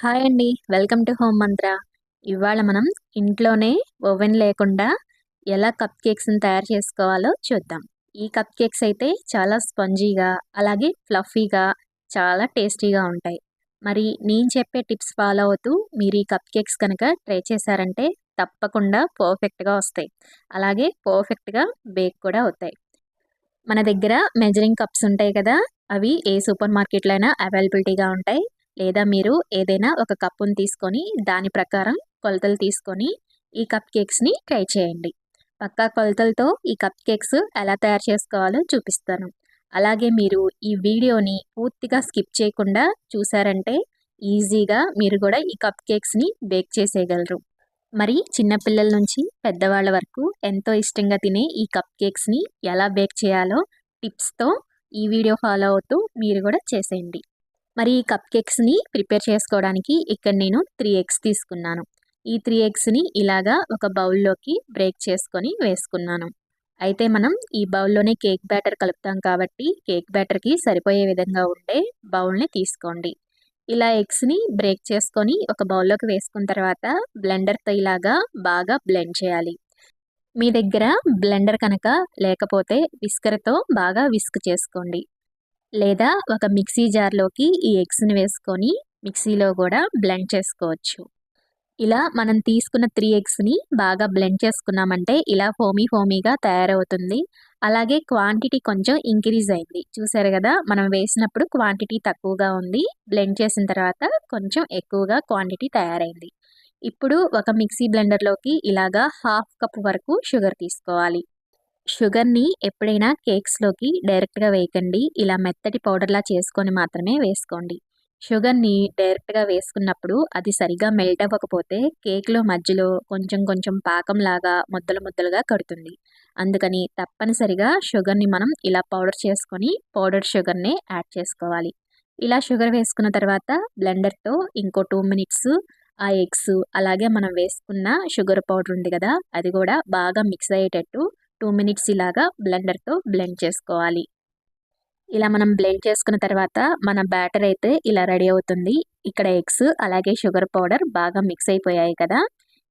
Hi అండి. Welcome to home మంత్ర. ఇవాళ మనం ఇంట్లోనే ఓవెన్ లేకుండా ఎలా కప్ కేక్స్ని తయారు చేసుకోవాలో చూద్దాం. ఈ కప్ కేక్స్ అయితే చాలా స్పంజీగా అలాగే ఫ్లఫీగా చాలా టేస్టీగా ఉంటాయి. మరి నేను చెప్పే టిప్స్ ఫాలో అవుతూ మీరు ఈ కప్ కేక్స్ కనుక ట్రై చేశారంటే తప్పకుండా పర్ఫెక్ట్గా వస్తాయి. అలాగే పర్ఫెక్ట్గా బేక్ కూడా అవుతాయి. మన దగ్గర మెజరింగ్ కప్స్ ఉంటాయి కదా అవి ఏ సూపర్ మార్కెట్లో అయినా అవైలబిలిటీగా ఉంటాయి. లేదా మీరు ఏదైనా ఒక కప్పును తీసుకొని దాని ప్రకారం కొలతలు తీసుకొని ఈ కప్ కేక్స్ని ట్రై చేయండి. పక్కా కొలతలతో ఈ కప్ కేక్స్ ఎలా తయారు చేసుకోవాలో చూపిస్తాను. అలాగే మీరు ఈ వీడియోని పూర్తిగా స్కిప్ చేయకుండా చూసారంటే ఈజీగా మీరు కూడా ఈ కప్ కేక్స్ని బేక్ చేసేయగలరు. మరి చిన్నపిల్లల నుంచి పెద్దవాళ్ళ వరకు ఎంతో ఇష్టంగా తినే ఈ కప్ కేక్స్ని ఎలా బేక్ చేయాలో టిప్స్తో ఈ వీడియో ఫాలో అవుతూ మీరు కూడా చేసేయండి. మరి ఈ కప్ కేక్స్ని ప్రిపేర్ చేసుకోవడానికి ఇక్కడ నేను త్రీ ఎగ్స్ తీసుకున్నాను. ఈ త్రీ ఎగ్స్ని ఇలాగా ఒక బౌల్లోకి బ్రేక్ చేసుకొని వేసుకున్నాను. అయితే మనం ఈ బౌల్లోనే కేక్ బ్యాటర్ కలుపుతాం కాబట్టి కేక్ బ్యాటర్కి సరిపోయే విధంగా ఉండే బౌల్ని తీసుకోండి. ఇలా ఎగ్స్ని బ్రేక్ చేసుకొని ఒక బౌల్లోకి వేసుకున్న తర్వాత బ్లెండర్తో ఇలాగా బాగా బ్లెండ్ చేయాలి. మీ దగ్గర బ్లెండర్ కనుక లేకపోతే విస్కర్తో బాగా విస్క్ చేసుకోండి. లేదా ఒక మిక్సీ జార్లోకి ఈ ఎగ్స్ని వేసుకొని మిక్సీలో కూడా బ్లెండ్ చేసుకోవచ్చు. ఇలా మనం తీసుకున్న త్రీ ఎగ్స్ని బాగా బ్లెండ్ చేసుకున్నామంటే ఇలా ఫోమీ ఫోమీగా తయారవుతుంది. అలాగే క్వాంటిటీ కొంచెం ఇంక్రీజ్ అయింది. చూసారు కదా మనం వేసినప్పుడు క్వాంటిటీ తక్కువగా ఉంది. బ్లెండ్ చేసిన తర్వాత కొంచెం ఎక్కువగా క్వాంటిటీ తయారైంది. ఇప్పుడు ఒక మిక్సీ బ్లెండర్లోకి ఇలాగా హాఫ్ కప్ వరకు షుగర్ తీసుకోవాలి. షుగర్ని ఎప్పుడైనా కేక్స్లోకి డైరెక్ట్గా వేయకండి. ఇలా మెత్తటి పౌడర్లా చేసుకొని మాత్రమే వేసుకోండి. షుగర్ని డైరెక్ట్గా వేసుకున్నప్పుడు అది సరిగా మెల్ట్ అవ్వకపోతే కేక్లో మధ్యలో కొంచెం కొంచెం పాకంలాగా ముద్దలు ముద్దలుగా కడుతుంది. అందుకని తప్పనిసరిగా షుగర్ని మనం ఇలా పౌడర్ చేసుకొని పౌడర్ షుగర్ని యాడ్ చేసుకోవాలి. ఇలా షుగర్ వేసుకున్న తర్వాత బ్లెండర్తో ఇంకో టూ మినిట్స్ ఆ ఎగ్స్ అలాగే మనం వేసుకున్న షుగర్ పౌడర్ ఉంది కదా అది కూడా బాగా మిక్స్ అయ్యేటట్టు టూ మినిట్స్ ఇలాగా బ్లెండర్తో బ్లెండ్ చేసుకోవాలి. ఇలా మనం బ్లెండ్ చేసుకున్న తర్వాత మన బ్యాటర్ అయితే ఇలా రెడీ అవుతుంది. ఇక్కడ ఎగ్స్ అలాగే షుగర్ పౌడర్ బాగా మిక్స్ అయిపోయాయి కదా.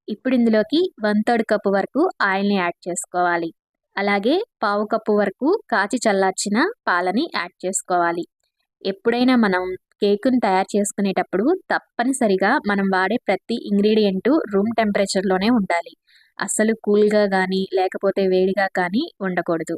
ఇప్పుడు ఇందులోకి వన్ థర్డ్ కప్పు వరకు ఆయిల్ని యాడ్ చేసుకోవాలి. అలాగే పావు కప్పు వరకు కాచి చల్లార్చిన పాలని యాడ్ చేసుకోవాలి. ఎప్పుడైనా మనం కేకును తయారు చేసుకునేటప్పుడు తప్పనిసరిగా మనం వాడే ప్రతి ఇంగ్రీడియంటు రూమ్ టెంపరేచర్లోనే ఉండాలి. అస్సలు కూల్గా కానీ లేకపోతే వేడిగా కానీ ఉండకూడదు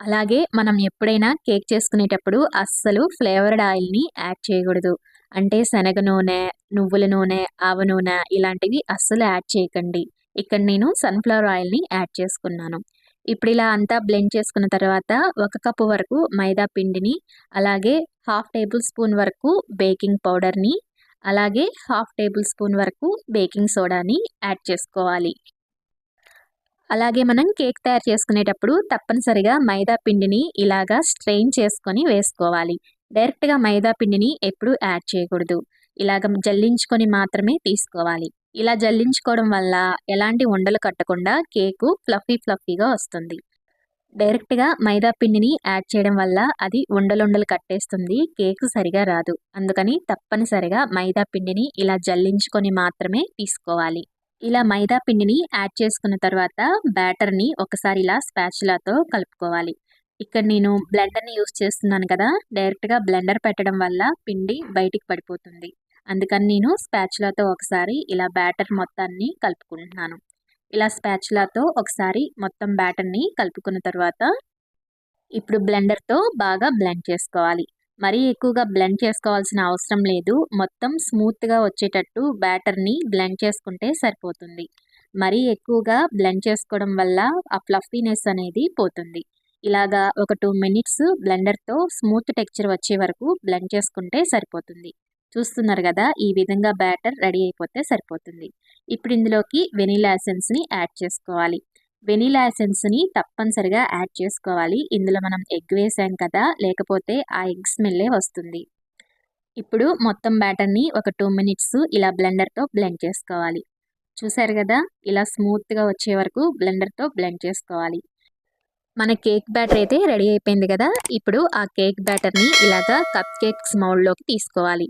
అలాగే మనం ఎప్పుడైనా కేక్ చేసుకునేటప్పుడు అస్సలు ఫ్లేవర్డ్ ఆయిల్ని యాడ్ చేయకూడదు. అంటే శనగ నూనె నువ్వుల నూనె ఆవ నూనె ఇలాంటివి అస్సలు యాడ్ చేయకండి. ఇక్కడ నేను సన్ఫ్లవర్ ఆయిల్ని యాడ్ చేసుకున్నాను. ఇప్పుడు ఇలా అంతా బ్లెండ్ చేసుకున్న తర్వాత ఒక కప్పు వరకు మైదా పిండిని అలాగే హాఫ్ టేబుల్ స్పూన్ వరకు బేకింగ్ పౌడర్ని అలాగే హాఫ్ టేబుల్ స్పూన్ వరకు బేకింగ్ సోడాని యాడ్ చేసుకోవాలి. అలాగే మనం కేక్ తయారు చేసుకునేటప్పుడు తప్పనిసరిగా మైదా పిండిని ఇలాగా స్ట్రెయిన్ చేసుకొని వేసుకోవాలి. డైరెక్ట్గా మైదా పిండిని ఎప్పుడు యాడ్ చేయకూడదు. ఇలాగ జల్లించుకొని మాత్రమే తీసుకోవాలి. ఇలా జల్లించుకోవడం వల్ల ఎలాంటి ఉండలు కట్టకుండా కేకు ఫ్లఫీ ఫ్లఫీగా వస్తుంది. డైరెక్ట్గా మైదా పిండిని యాడ్ చేయడం వల్ల అది ఉండలుండలు కట్టేస్తుంది కేకు సరిగా రాదు. అందుకని తప్పనిసరిగా మైదా పిండిని ఇలా జల్లించుకొని మాత్రమే తీసుకోవాలి. ఇలా మైదా పిండిని యాడ్ చేసుకున్న తర్వాత బ్యాటర్ని ఒకసారి ఇలా స్పాచులాతో కలుపుకోవాలి. ఇక్కడ నేను బ్లెండర్ని యూస్ చేస్తున్నాను కదా డైరెక్ట్గా బ్లెండర్ పెట్టడం వల్ల పిండి బయటికి పడిపోతుంది. అందుకని నేను స్పాచులాతో ఒకసారి ఇలా బ్యాటర్ మొత్తాన్ని కలుపుకుంటున్నాను. ఇలా స్పాచులాతో ఒకసారి మొత్తం బ్యాటర్ని కలుపుకున్న తర్వాత ఇప్పుడు బ్లెండర్తో బాగా బ్లెండ్ చేసుకోవాలి. మరీ ఎక్కువగా బ్లెండ్ చేసుకోవాల్సిన అవసరం లేదు. మొత్తం స్మూత్గా వచ్చేటట్టు బ్యాటర్ని బ్లెండ్ చేసుకుంటే సరిపోతుంది. మరీ ఎక్కువగా బ్లెండ్ చేసుకోవడం వల్ల ఆ ఫ్లఫీనెస్ అనేది పోతుంది. ఇలాగా ఒక టూ మినిట్స్ బ్లెండర్తో స్మూత్ టెక్చర్ వచ్చే వరకు బ్లెండ్ చేసుకుంటే సరిపోతుంది. చూస్తున్నారు కదా ఈ విధంగా బ్యాటర్ రెడీ అయిపోతే సరిపోతుంది. ఇప్పుడు ఇందులోకి వెనీలా ఎసెన్స్ని యాడ్ చేసుకోవాలి. వెనీలా ఎసెన్స్ని తప్పనిసరిగా యాడ్ చేసుకోవాలి. ఇందులో మనం ఎగ్ వేసాం కదా లేకపోతే ఆ ఎగ్ స్మెల్లే వస్తుంది. ఇప్పుడు మొత్తం బ్యాటర్ని ఒక టూ మినిట్స్ ఇలా బ్లెండర్తో బ్లెండ్ చేసుకోవాలి. చూసారు కదా ఇలా స్మూత్గా వచ్చే వరకు బ్లెండర్తో బ్లెండ్ చేసుకోవాలి. మన కేక్ బ్యాటర్ అయితే రెడీ అయిపోయింది కదా ఇప్పుడు ఆ కేక్ బ్యాటర్ని ఇలాగా కప్ కేక్స్ మౌల్డ్లోకి తీసుకోవాలి.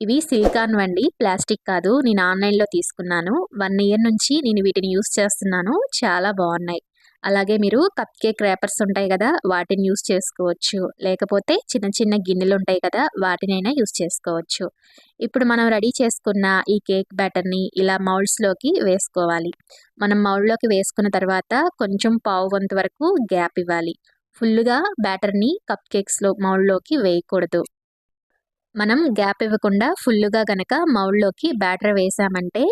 ఇవి సిలికాన్ వండి ప్లాస్టిక్ కాదు. నేను ఆన్లైన్లో తీసుకున్నాను. వన్ ఇయర్ నుంచి నేను వీటిని యూస్ చేస్తున్నాను. చాలా బాగున్నాయి. అలాగే మీరు కప్ కేక్ ర్యాపర్స్ ఉంటాయి కదా వాటిని యూస్ చేసుకోవచ్చు. లేకపోతే చిన్న చిన్న గిన్నెలు ఉంటాయి కదా వాటినైనా యూస్ చేసుకోవచ్చు. ఇప్పుడు మనం రెడీ చేసుకున్న ఈ కేక్ బ్యాటర్ని ఇలా మౌల్డ్స్లోకి వేసుకోవాలి. మనం మౌల్డ్లోకి వేసుకున్న తర్వాత కొంచెం పావు వంత వరకు గ్యాప్ ఇవ్వాలి. ఫుల్గా బ్యాటర్ని కప్ కేక్స్లో మౌల్డ్లోకి వేయకూడదు. మనం గ్యాప్ ఇవ్వకుండా ఫుల్గా గనక మౌల్లోకి బ్యాటర్ వేసామంటే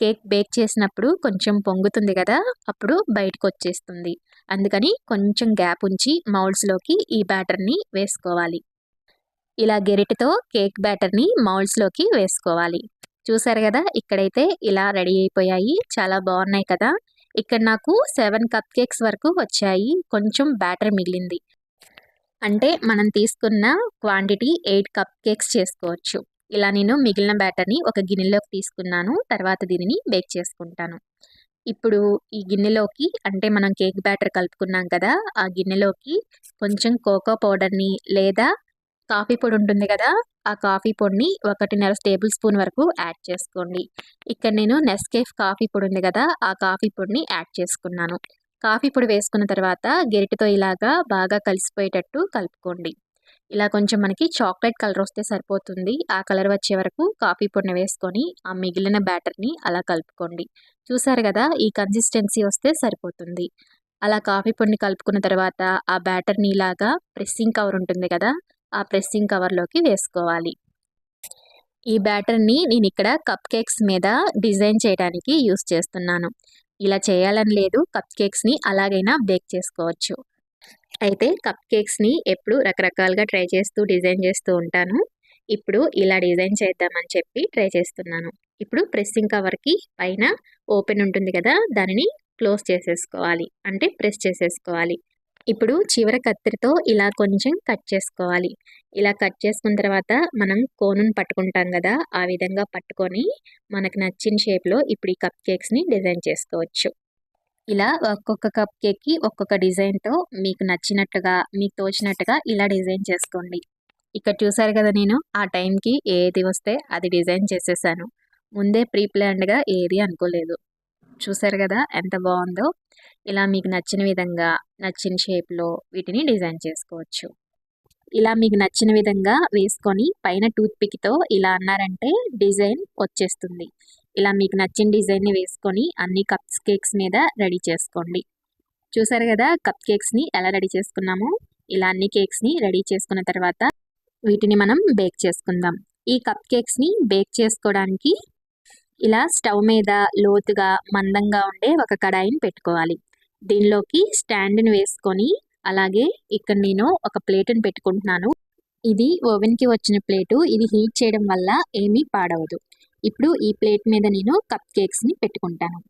కేక్ బేక్ చేసినప్పుడు కొంచెం పొంగుతుంది కదా అప్పుడు బయటకు వచ్చేస్తుంది. అందుకని కొంచెం గ్యాప్ ఉంచి మౌల్డ్స్లోకి ఈ బ్యాటర్ని వేసుకోవాలి. ఇలా గెరిటితో కేక్ బ్యాటర్ని మౌల్డ్స్లోకి వేసుకోవాలి. చూసారు కదా ఇక్కడైతే ఇలా రెడీ అయిపోయాయి. చాలా బాగున్నాయి కదా. ఇక్కడ నాకు సెవెన్ కప్ కేక్స్ వరకు వచ్చాయి. కొంచెం బ్యాటర్ మిగిలింది. అంటే మనం తీసుకున్న క్వాంటిటీ ఎయిట్ కప్ కేక్స్ చేసుకోవచ్చు. ఇలా నేను మిగిలిన బ్యాటర్ని ఒక గిన్నెలోకి తీసుకున్నాను తర్వాత దీనిని బేక్ చేసుకుంటాను. ఇప్పుడు ఈ గిన్నెలోకి అంటే మనం కేక్ బ్యాటర్ కలుపుకున్నాం కదా ఆ గిన్నెలోకి కొంచెం కోకో పౌడర్ని లేదా కాఫీ పొడి ఉంటుంది కదా ఆ కాఫీ పొడిని ఒకటిన్నర టేబుల్ స్పూన్ వరకు యాడ్ చేసుకోండి. ఇక్కడ నేను నెస్కేఫ్ కాఫీ పొడి ఉంది కదా ఆ కాఫీ పొడిని యాడ్ చేసుకున్నాను. కాఫీ పొడి వేసుకున్న తర్వాత గెరిటితో ఇలాగా బాగా కలిసిపోయేటట్టు కలుపుకోండి. ఇలా కొంచెం మనకి చాక్లెట్ కలర్ వస్తే సరిపోతుంది. ఆ కలర్ వచ్చే వరకు కాఫీ పొడిని వేసుకొని ఆ మిగిలిన బ్యాటర్ని అలా కలుపుకోండి. చూసారు కదా ఈ కన్సిస్టెన్సీ వస్తే సరిపోతుంది. అలా కాఫీ పొడిని కలుపుకున్న తర్వాత ఆ బ్యాటర్ని ఇలాగా ప్రెస్సింగ్ కవర్ ఉంటుంది కదా ఆ ప్రెస్సింగ్ కవర్లోకి వేసుకోవాలి. ఈ బ్యాటర్ని నేను ఇక్కడ కప్ కేక్స్ మీద డిజైన్ చేయడానికి యూస్ చేస్తున్నాను. ఇలా చేయాలని లేదు. కప్ కేక్స్ని అలాగైనా బేక్ చేసుకోవచ్చు. అయితే కప్ కేక్స్ని ఎప్పుడు రకరకాలుగా ట్రై చేస్తూ డిజైన్ చేస్తూ ఉంటాను. ఇప్పుడు ఇలా డిజైన్ చేద్దామని చెప్పి ట్రై చేస్తున్నాను. ఇప్పుడు ప్రెస్సింగ్ కవర్కి పైన ఓపెన్ ఉంటుంది కదా దానిని క్లోజ్ చేసేసుకోవాలి. అంటే ప్రెస్ చేసేసుకోవాలి. ఇప్పుడు చివర కత్తిరితో ఇలా కొంచెం కట్ చేసుకోవాలి. ఇలా కట్ చేసుకున్న తర్వాత మనం కోనుని పట్టుకుంటాం కదా ఆ విధంగా పట్టుకొని మనకు నచ్చిన షేప్లో ఇప్పుడు ఈ కప్ కేక్స్ని డిజైన్ చేసుకోవచ్చు. ఇలా ఒక్కొక్క కప్ కేక్కి ఒక్కొక్క డిజైన్తో మీకు నచ్చినట్టుగా మీకు తోచినట్టుగా ఇలా డిజైన్ చేసుకోండి. ఇక్కడ చూసారు కదా నేను ఆ టైంకి ఏది వస్తే అది డిజైన్ చేసేసాను. ముందే ప్రీ ప్లాన్డ్గా ఏది అనుకోలేదు. చూసారు కదా ఎంత బాగుందో. ఇలా మీకు నచ్చిన విధంగా నచ్చిన షేప్లో వీటిని డిజైన్ చేసుకోవచ్చు. ఇలా మీకు నచ్చిన విధంగా వేసుకొని పైన టూత్ పిక్తో ఇలా అన్నారంటే డిజైన్ వచ్చేస్తుంది. ఇలా మీకు నచ్చిన డిజైన్ని వేసుకొని అన్ని కప్స్ కేక్స్ మీద రెడీ చేసుకోండి. చూసారు కదా కప్ కేక్స్ని ఎలా రెడీ చేసుకున్నామో? ఇలా అన్ని కేక్స్ని రెడీ చేసుకున్న తర్వాత వీటిని మనం బేక్ చేసుకుందాం. ఈ కప్ కేక్స్ని బేక్ చేసుకోవడానికి ఇలా స్టవ్ మీద లోతుగా మందంగా ఉండే ఒక కడాయిని పెట్టుకోవాలి. దీనిలోకి స్టాండ్ని వేసుకొని అలాగే ఇక్కడ నేను ఒక ప్లేట్ని పెట్టుకుంటున్నాను. ఇది ఓవెన్కి వచ్చిన ప్లేటు. ఇది హీట్ చేయడం వల్ల ఏమీ పాడవదు. ఇప్పుడు ఈ ప్లేట్ మీద నేను కప్ కేక్స్ని పెట్టుకుంటాను.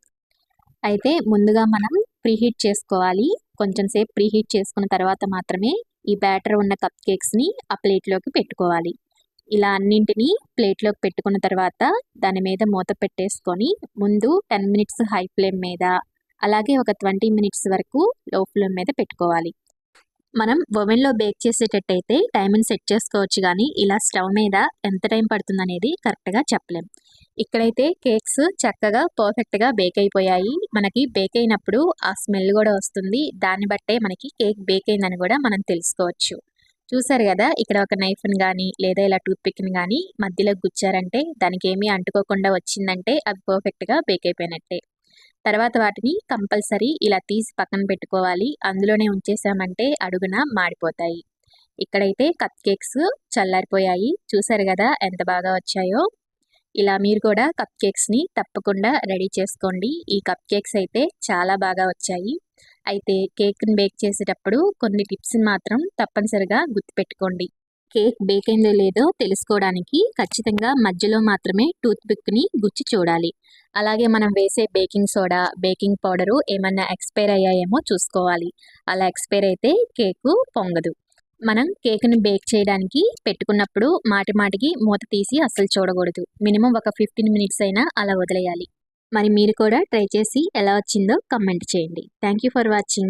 అయితే ముందుగా మనం ప్రీహీట్ చేసుకోవాలి. కొంచెం సేపు ప్రీహీట్ చేసుకున్న తర్వాత మాత్రమే ఈ బ్యాటర్ ఉన్న కప్ కేక్స్ని ఆ ప్లేట్లోకి పెట్టుకోవాలి. ఇలా అన్నింటినీ ప్లేట్లోకి పెట్టుకున్న తర్వాత దాని మీద మూత పెట్టేసుకొని ముందు టెన్ మినిట్స్ హై ఫ్లేమ్ మీద అలాగే ఒక ట్వంటీ మినిట్స్ వరకు లో ఫ్లేమ్ మీద పెట్టుకోవాలి. మనం ఓవెన్లో బేక్ చేసేటట్టయితే టైమింగ్ సెట్ చేసుకోవచ్చు కానీ ఇలా స్టవ్ మీద ఎంత టైం పడుతుంది అనేది కరెక్ట్గా చెప్పలేం. ఇక్కడైతే కేక్స్ చక్కగా పర్ఫెక్ట్గా బేక్ అయిపోయాయి. మనకి బేక్ అయినప్పుడు ఆ స్మెల్ కూడా వస్తుంది. దాన్ని బట్టే మనకి కేక్ బేక్ అయిందని కూడా మనం తెలుసుకోవచ్చు. చూసారు కదా ఇక్కడ ఒక నైఫ్ని కానీ లేదా ఇలా టూత్ పిక్ని కానీ మధ్యలో గుచ్చారంటే దానికి ఏమీ అంటుకోకుండా వచ్చిందంటే అవి పర్ఫెక్ట్గా బేక్ అయిపోయినట్టే. తర్వాత వాటిని కంపల్సరీ ఇలా తీసి పక్కన పెట్టుకోవాలి. అందులోనే ఉంచేసామంటే అడుగున మాడిపోతాయి. ఇక్కడైతే కప్ కేక్స్ చల్లారిపోయాయి. చూసారు కదా ఎంత బాగా వచ్చాయో. ఇలా మీరు కూడా కప్ కేక్స్ని తప్పకుండా రెడీ చేసుకోండి. ఈ కప్ కేక్స్ అయితే చాలా బాగా వచ్చాయి. అయితే కేక్ని బేక్ చేసేటప్పుడు కొన్ని టిప్స్ని మాత్రం తప్పనిసరిగా గుర్తుపెట్టుకోండి. కేక్ బేక్ అయిందో లేదో తెలుసుకోవడానికి ఖచ్చితంగా మధ్యలో మాత్రమే టూత్ పిక్ని గుచ్చి చూడాలి. అలాగే మనం వేసే బేకింగ్ సోడా బేకింగ్ పౌడరు ఏమన్నా ఎక్స్పైర్ అయ్యాయేమో చూసుకోవాలి. అలా ఎక్స్పైర్ అయితే కేకు పొంగదు. మనం కేక్ని బేక్ చేయడానికి పెట్టుకున్నప్పుడు మాటి మాటికి మూత తీసి అస్సలు చూడకూడదు. మినిమం ఒక ఫిఫ్టీన్ మినిట్స్ అయినా అలా వదిలేయాలి. మరి మీరు కూడా ట్రై చేసి ఎలా వచ్చిందో కమెంట్ చేయండి. Thank you for watching